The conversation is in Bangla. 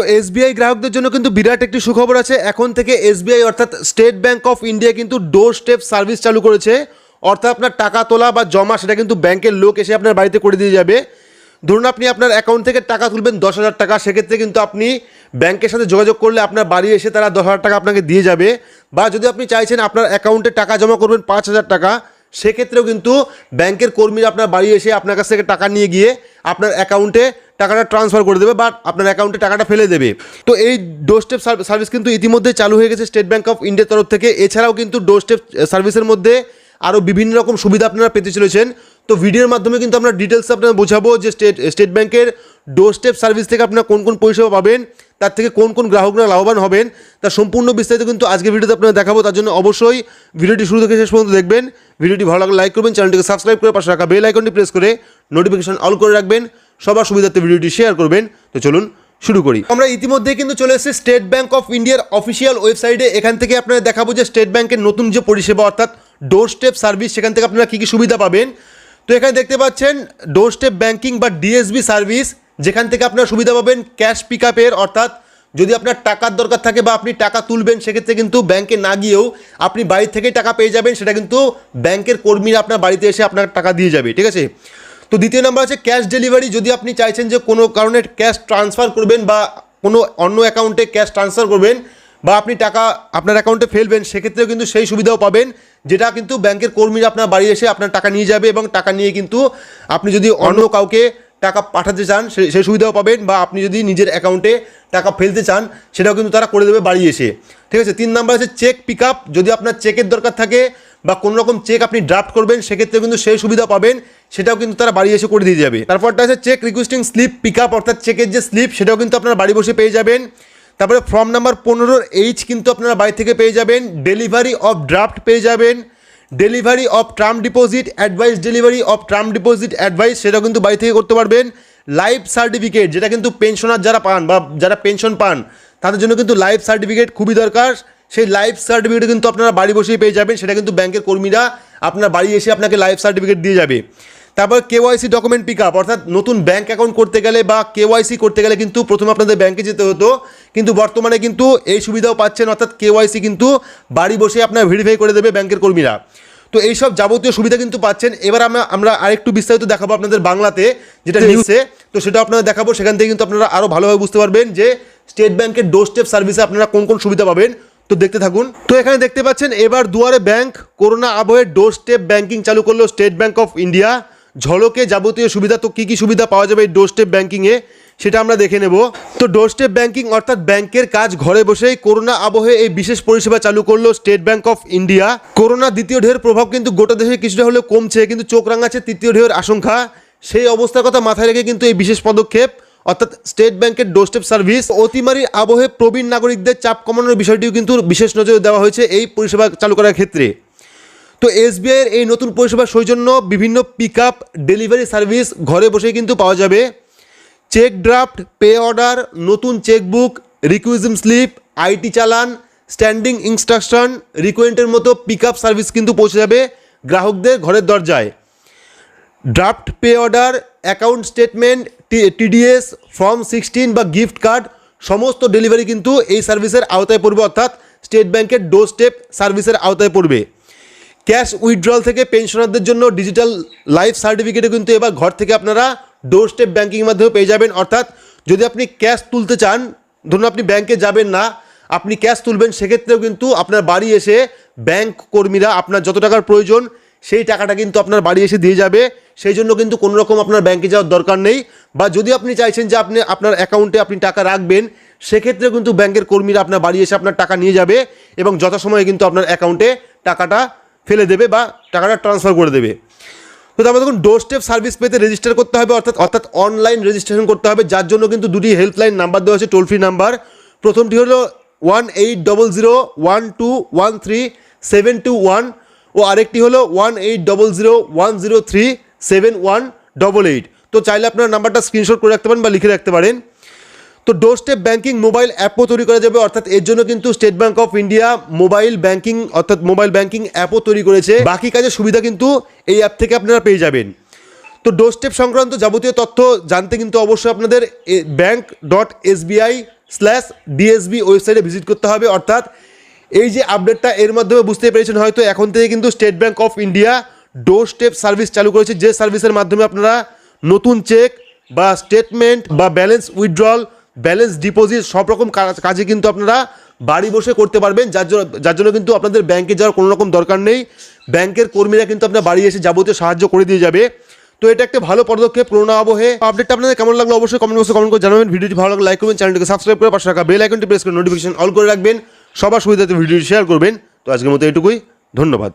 তো এসবিআই গ্রাহকদের জন্য কিন্তু বিরাট একটি সুখবর আছে। এখন থেকে এসবিআই অর্থাৎ স্টেট ব্যাংক অফ ইন্ডিয়া কিন্তু ডোর স্টেপ সার্ভিস চালু করেছে। অর্থাৎ আপনার টাকা তোলা বা জমা সেটা কিন্তু ব্যাংকের লোক এসে আপনার বাড়িতে করে দিয়ে যাবে। ধরুন আপনি আপনার অ্যাকাউন্ট থেকে টাকা তুলবেন দশ হাজার টাকা, সেক্ষেত্রে কিন্তু আপনি ব্যাংকের সাথে যোগাযোগ করলে আপনার বাড়ি এসে তারা দশ হাজার টাকা আপনাকে দিয়ে যাবে। বা যদি আপনি চাইছেন আপনার অ্যাকাউন্টে টাকা জমা করবেন পাঁচ হাজার টাকা, সেক্ষেত্রেও কিন্তু ব্যাংকের কর্মীরা আপনার বাড়ি এসে আপনার কাছ থেকে টাকা নিয়ে গিয়ে আপনার অ্যাকাউন্টে টাকাটা ট্রান্সফার করে দেবে বা আপনার অ্যাকাউন্টে টাকাটা ফেলে দেবে। তো এই ডোরস্টেপ সার্ভিস কিন্তু ইতিমধ্যে চালু হয়ে গেছে স্টেট ব্যাঙ্ক অফ ইন্ডিয়ার তরফ থেকে। এছাড়াও কিন্তু ডোরস্টেপ সার্ভিসের মধ্যে আরও বিভিন্ন রকম সুবিধা আপনারা পেতে চলেছেন। তো ভিডিওর মাধ্যমে কিন্তু আমরা ডিটেলস আপনার বোঝাবো যে স্টেট স্টেট ব্যাংকের ডোরস্টেপ সার্ভিস থেকে আপনারা কোন কোন পরিষেবা পাবেন, তার থেকে কোন কোন গ্রাহকরা লাভবান হবেন তার সম্পূর্ণ বিস্তারিত কিন্তু আজকের ভিডিওতে আপনারা দেখাবো। তার জন্য অবশ্যই ভিডিওটি শুরু থেকে শেষ পর্যন্ত দেখবেন। ভিডিওটি ভালো লাগলে লাইক করবেন, চ্যানেলটিকে সাবস্ক্রাইব করে পাশে রাখা বেল আইকনটি প্রেস করে নোটিফিকেশন অল করে রাখবেন। সবার সুবিধার্থে ভিডিওটি শেয়ার করবেন। তো চলুন শুরু করি। আমরা ইতিমধ্যে কিন্তু চলে এসেছি স্টেট ব্যাঙ্ক অফ ইন্ডিয়ার অফিসিয়াল ওয়েবসাইটে এখান থেকে আপনারা দেখাবো যে স্টেট ব্যাঙ্কের নতুন যে পরিষেবা, অর্থাৎ ডোর স্টেপ সার্ভিস সেখান থেকে আপনারা কী কী সুবিধা পাবেন। তো এখানে দেখতে পাচ্ছেন ডোর স্টেপ ব্যাঙ্কিং বা ডিএসবি সার্ভিস যেখান থেকে আপনারা সুবিধা পাবেন ক্যাশ পিক আপের অর্থাৎ যদি আপনার টাকার দরকার থাকে বা আপনি টাকা তুলবেন, সেক্ষেত্রে কিন্তু ব্যাংকে না গিয়েও আপনি বাড়ি থেকেই টাকা পেয়ে যাবেন। সেটা কিন্তু ব্যাংকের কর্মীরা আপনার বাড়িতে এসে আপনার টাকা দিয়ে যাবে, ঠিক আছে? তো দ্বিতীয় নাম্বার আছে ক্যাশ ডেলিভারি। যদি আপনি চাইছেন যে কোনো কারণে ক্যাশ ট্রান্সফার করবেন বা কোনো অন্য অ্যাকাউন্টে ক্যাশ ট্রান্সফার করবেন বা আপনি টাকা আপনার অ্যাকাউন্টে ফেলবেন সেক্ষেত্রেও কিন্তু সেই সুবিধাও পাবেন যেটা কিন্তু ব্যাংকের কর্মীরা আপনার বাড়ি এসে আপনার টাকা নিয়ে যাবে এবং টাকা নিয়ে কিন্তু আপনি যদি অন্য কাউকে টাকা পাঠাতে চান সে- সেই সুবিধাও পাবেন বা আপনি যদি নিজের অ্যাকাউন্টে টাকা ফেলতে চান সেটাও কিন্তু তারা করে দেবে বাড়ি এসে। ঠিক আছে তিন নাম্বার আছে চেক পিক আপ যদি আপনার চেকের দরকার থাকে বা কোনো রকম চেক আপনি ড্রাফট করবেন সেক্ষেত্রে কিন্তু সেই সুবিধা পাবেন, সেটাও কিন্তু তারা বাড়ি এসে করে দিয়ে যাবে। তারপরটা আছে check requesting slip pick up অর্থাৎ চেকের যে স্লিপ সেটাও কিন্তু আপনারা বাড়ি বসে পেয়ে যাবেন। তারপরে ফর্ম নাম্বার পনেরোর এইচ কিন্তু আপনারা বাড়ি থেকে পেয়ে যাবেন ডেলিভারি অফ ড্রাফট পেয়ে যাবেন delivery of term deposit advice delivery of term deposit advice সেটাও কিন্তু বাড়ি থেকে করতে পারবেন। লাইফ সার্টিফিকেট যেটা কিন্তু পেনশনার যারা পান বা যারা পেনশন পান, তাদের জন্য কিন্তু লাইফ সার্টিফিকেট খুবই দরকার। সেই লাইফ সার্টিফিকেট কিন্তু আপনারা বাড়ি বসেই পেয়ে যাবেন সেটা কিন্তু ব্যাংকের কর্মীরা আপনার বাড়ি এসে আপনাকে লাইফ সার্টিফিকেট দিয়ে যাবে। তারপর কেওয়াইসি ডকুমেন্ট পিক আপ অর্থাৎ নতুন ব্যাঙ্ক অ্যাকাউন্ট করতে গেলে বা কেওয়াইসি করতে গেলে কিন্তু প্রথমে আপনাদের ব্যাঙ্কে যেতে হতো। কিন্তু বর্তমানে কিন্তু এই সুবিধাও পাচ্ছেন অর্থাৎ কেওয়াইসি কিন্তু বাড়ি বসে আপনার ভেরিফাই করে দেবে ব্যাংকের কর্মীরা। তো এইসব যাবতীয় সুবিধা কিন্তু পাচ্ছেন। এবার আমরা আমরা আরেকটু বিস্তারিত দেখাবো আপনাদের বাংলাতে যেটা নিউজে তো সেটা আপনারা দেখাবো সেখান থেকে কিন্তু আপনারা আরও ভালোভাবে বুঝতে পারবেন যে স্টেট ব্যাংকের ডোর স্টেপ সার্ভিসে আপনারা কোন কোন সুবিধা পাবেন। তো দেখতে থাকুন। তো এখানে দেখতে পাচ্ছেন, এবার দুয়ারে ব্যাংক করোনা আবহে ডোর স্টেপ ব্যাংকিং চালু করল স্টেট ব্যাংক অফ ইন্ডিয়া। ঝলকে যাবতীয় সুবিধা, তো কী কী সুবিধা পাওয়া যাবে এই ডোর স্টেপ ব্যাংকিংয়ে সেটা আমরা দেখে নেব। তো ডোর স্টেপ ব্যাংকিং অর্থাৎ ব্যাংকের কাজ ঘরে বসেই করোনা আবহে এই বিশেষ পরিষেবা চালু করল State Bank of India. Corona দ্বিতীয় ঢেউয়ের প্রভাব কিন্তু গোটা দেশে কিছুটা হলেও কমছে, কিন্তু চোখ রাঙাচ্ছে তৃতীয় ঢেউয়ের আশঙ্কা। সেই অবস্থার কথা মাথায় রেখে কিন্তু এই বিশেষ পদক্ষেপ অর্থাৎ স্টেট ব্যাংকের ডোরস্টেপ সার্ভিস অতিমারির আবহে প্রবীণ নাগরিকদের চাপ কমানোর বিষয়টিও কিন্তু বিশেষ নজর দেওয়া হয়েছে এই পরিষেবা চালু করার ক্ষেত্রে। তো এসবিআইয়ের এই নতুন পরিষেবার সৌজন্য বিভিন্ন পিক আপ ডেলিভারি সার্ভিস ঘরে বসেই কিন্তু পাওয়া যাবে। চেক ড্রাফট, পে অর্ডার, নতুন checkbook, requisition slip, IT challan, standing instruction, রিকোয়েন্টের মতো পিক আপ সার্ভিস কিন্তু পৌঁছে যাবে গ্রাহকদের ঘরের দরজায়। Draft, pay order account statement TDS form sixteen বা গিফট কার্ড সমস্ত ডেলিভারি কিন্তু এই সার্ভিসের আওতায় পড়বে, অর্থাৎ স্টেট ব্যাংকের ডোর স্টেপ সার্ভিসের আওতায় পড়বে। ক্যাশ উইথড্রল থেকে পেনশনারদের জন্য ডিজিটাল লাইফ সার্টিফিকেটও কিন্তু এবার ঘর থেকে আপনারা ডোর স্টেপ ব্যাঙ্কিং মাধ্যমে পেয়ে যাবেন, অর্থাৎ যদি আপনি ক্যাশ তুলতে চান, ধরুন আপনি ব্যাংকে যাবেন না, আপনি ক্যাশ তুলবেন, সেক্ষেত্রেও কিন্তু আপনার বাড়ি এসে ব্যাংক কর্মীরা আপনার যত টাকার প্রয়োজন সেই টাকাটা কিন্তু আপনার বাড়ি এসে দিয়ে যাবে। সেই জন্য কিন্তু কোনো রকম আপনার ব্যাংকে যাওয়ার দরকার নেই। বা যদি আপনি চাইছেন যে আপনি আপনার অ্যাকাউন্টে আপনি টাকা রাখবেন, সেক্ষেত্রে কিন্তু ব্যাংকের কর্মীরা আপনার বাড়ি এসে আপনার টাকা নিয়ে যাবে এবং যথাসময়ে কিন্তু আপনার অ্যাকাউন্টে টাকাটা ফেলে দেবে বা টাকাটা ট্রান্সফার করে দেবে। তো তারপর দেখুন ডোর স্টেপ সার্ভিস পেতে রেজিস্টার করতে হবে, অর্থাৎ অর্থাৎ অনলাইন রেজিস্ট্রেশন করতে হবে, যার জন্য কিন্তু দুটি হেল্পলাইন নাম্বার দেওয়া হচ্ছে টোল ফ্রি নাম্বার প্রথমটি হলো one eight double zero one two one three seven two one ও আরেকটি হলো one eight double zero one zero three seven one double eight. তো চাইলে আপনার নাম্বারটা স্ক্রিনশট করে রাখতে পারেন বা লিখে রাখতে পারেন। তো ডোর স্টেপ ব্যাঙ্কিং মোবাইল অ্যাপও তৈরি করা যাবে, অর্থাৎ এর জন্য কিন্তু State Bank of India mobile banking অর্থাৎ মোবাইল ব্যাঙ্কিং অ্যাপও তৈরি করেছে। বাকি কাজের সুবিধা কিন্তু এই অ্যাপ থেকে আপনারা পেয়ে যাবেন। তো ডোর স্টেপ সংক্রান্ত যাবতীয় তথ্য জানতে কিন্তু অবশ্যই আপনাদের bank dot SBI slash DSB ওয়েবসাইটে ভিজিট করতে হবে, অর্থাৎ এই যে আপডেটটা এর মাধ্যমে বুঝতে পেরেছেন হয়তো এখন থেকে কিন্তু State Bank of India door step service চালু করেছে। যে সার্ভিসের মাধ্যমে আপনারা নতুন চেক বা স্টেটমেন্ট বা ব্যালেন্স উইথড্রল ব্যালেন্স ডিপোজিট সব রকম কাজ- কিন্তু আপনারা বাড়ি বসে করতে পারবেন। যার জন্য যার জন্য কিন্তু আপনাদের ব্যাংকে যাওয়ার কোনো রকম দরকার নেই। ব্যাংকের কর্মীরা কিন্তু আপনার বাড়ি এসে যাবতীয় সাহায্য করে দিয়ে যাবে। তো এটা একটা ভালো পদক্ষেপ করোনা আবহে। আপডেটটা আপনাদের কেমন লাগল অবশ্যই কমেন্ট বক্সে কমেন্ট করে জানাবেন। ভিডিওটি ভালো লাগলে লাইক করবেন চ্যানেলটিকে সাবস্ক্রাইব করে পাশে রাখা বেল আইকনটি প্রেস করে নোটিফিকেশন অল করে রাখবেন। সবার সুবিধাতে ভিডিওটি শেয়ার করবেন। তো আজকের মতো এটুকুই। ধন্যবাদ।